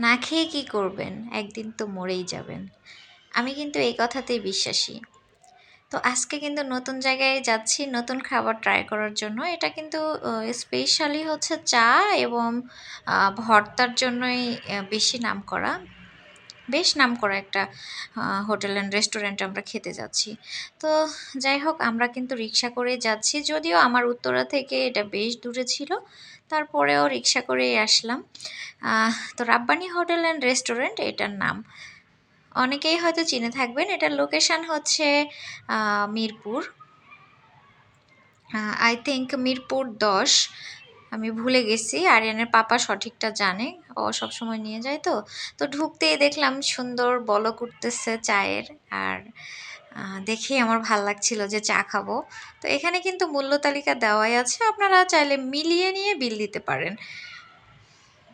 না খেয়ে কী করবেন? একদিন তো মরেই যাবেন। আমি কিন্তু এই কথাতেই বিশ্বাসী। তো আজকে কিন্তু নতুন জায়গায় যাচ্ছি, নতুন খাবার ট্রাই করার জন্য। এটা কিন্তু স্পেশালি হচ্ছে চা এবং ভর্তার জন্যই বেশি নাম করা বেশ নাম করা একটা হোটেল অ্যান্ড রেস্টুরেন্টে আমরা খেতে যাচ্ছি। তো যাই হোক, আমরা কিন্তু রিক্সা করে যাচ্ছি, যদিও আমার উত্তরা থেকে এটা বেশ দূরে ছিল, তারপরেও রিক্সা করেই আসলাম। তো রাব্বানি হোটেল অ্যান্ড রেস্টুরেন্ট এটার নাম। অনেকেই হয়তো চিনে থাকবেন, এটার লোকেশন হচ্ছে মিরপুর। আই থিঙ্ক মিরপুর দশ আমি ভুলে গেছি, আরিয়ানের পাপা সঠিকটা জানে, ও সবসময় নিয়ে যায় তো। তো ঢুকতেই দেখলাম সুন্দর বলক উঠতেছে চায়ের, আর দেখেই আমার ভালো লাগছিল যে চা খাব। তো এখানে কিন্তু মূল্য তালিকা দেওয়াই আছে, আপনারা চাইলে মিলিয়ে নিয়ে বিল দিতে পারেন।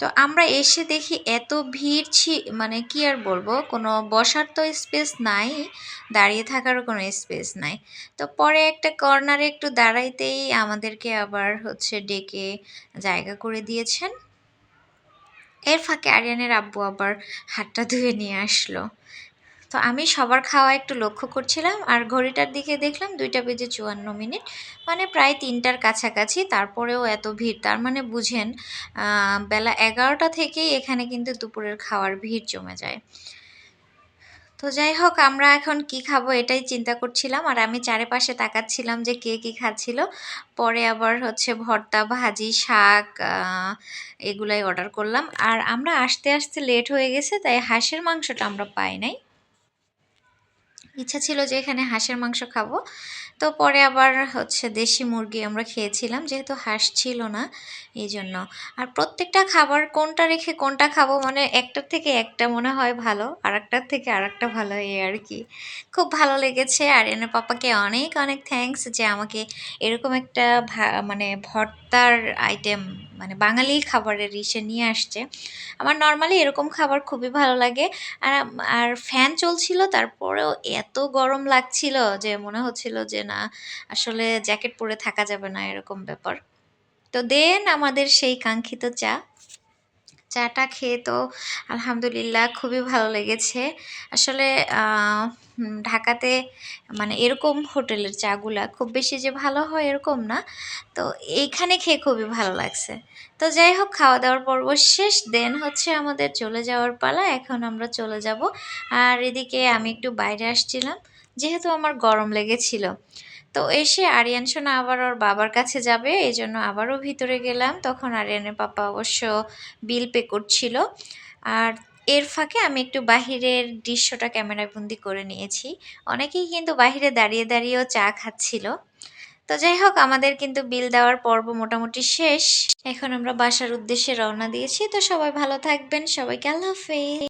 তো আমরা এসে দেখি এত ভিড় ছি মানে কি আর বলব, কোনো বসার তো স্পেস নাই, দাঁড়িয়ে থাকারও কোনো স্পেস নাই। তো পরে একটা কর্নারে একটু দাঁড়াইতেই আমাদেরকে আবার হচ্ছে ডেকে জায়গা করে দিয়েছেন। এর ফাঁকে আরিয়ানের আব্বু আবার হাতটা ধুয়ে নিয়ে আসলো। তো আমি সবার খাওয়া একটু লক্ষ্য করছিলাম আর ঘড়িটার দিকে দেখলাম দুইটা বেজে চুয়ান্ন মিনিট। মানে প্রায় তিনটার কাছাকাছি, তারপরেও এত ভিড়। তার মানে বুঝেন বেলা এগারোটা থেকেই এখানে কিন্তু দুপুরের খাওয়ার ভিড় জমে যায়। তো যাই হোক, আমরা এখন কি খাব এটাই চিন্তা করছিলাম আর আমি চারিপাশে তাকাচ্ছিলাম যে কে কি খাচ্ছিল। পরে আবার হচ্ছে ভর্তা, ভাজি, শাক এগুলাই অর্ডার করলাম। আর আমরা আসতে আসতে লেট হয়ে গেছে, তাই হাঁসের মাংসটা আমরা পাই নাই। ইচ্ছা ছিল যে এখানে হাঁসের মাংস খাব। তো পরে আবার হচ্ছে দেশি মুরগি আমরা খেয়েছিলাম, যেহেতু হাঁস ছিল না, এই জন্য। আর প্রত্যেকটা খাবার কোনটা রেখে কোনটা খাব মানে একটার থেকে একটা মনে হয় ভালো আর একটার থেকে আর একটা ভালো, এই আর কি। খুব ভালো লেগেছে, আর এনে পাপাকে অনেক অনেক থ্যাঙ্কস যে আমাকে এরকম একটা মানে ভর্তার আইটেম মানে বাঙালি খাবারের ইসে নিয়ে আসছে। আমার নর্মালি এরকম খাবার খুবই ভালো লাগে। আর আর ফ্যান চলছিল, তারপরেও এত গরম লাগছিল যে মনে হচ্ছিল যে না, আসলে জ্যাকেট পরে থাকা যাবে না, এরকম ব্যাপার। তো দেন আমাদের সেই কাঙ্ক্ষিত চা। চাটা খেয়ে তো আলহামদুলিল্লাহ খুবই ভালো লেগেছে। আসলে ঢাকাতে মানে এরকম হোটেলের চাগুলা খুব বেশি যে ভালো হয় এরকম না। তো এইখানে খেয়ে খুবই ভালো লাগছে। তো যাই হোক খাওয়া দাওয়ার পর্ব শেষ, দেন হচ্ছে আমাদের চলে যাওয়ার পালা, এখন আমরা চলে যাব। আর এদিকে আমি একটু বাইরে আসছিলাম, যেহেতু আমার গরম লেগেছিল। তো এসে আরিয়ান সোনা আবার ওর বাবার কাছে যাবে এই জন্য আবারও ভিতরে গেলাম। তখন আরিয়ানের পাপা অবশ্য বিল পে করছিল। আর এর ফাঁকে আমি একটু বাহিরের দৃশ্যটা ক্যামেরায় বন্দি করে নিয়েছি। অনেকেই কিন্তু বাহিরে দাঁড়িয়ে দাঁড়িয়েও চা খাচ্ছিল। তো যাই হোক, আমাদের কিন্তু বিল দেওয়ার পর্ব মোটামুটি শেষ। এখন আমরা বাসার উদ্দেশ্যে রওনা দিয়েছি। তো সবাই ভালো থাকবেন। সবাইকে আল্লাহ হাফেজ।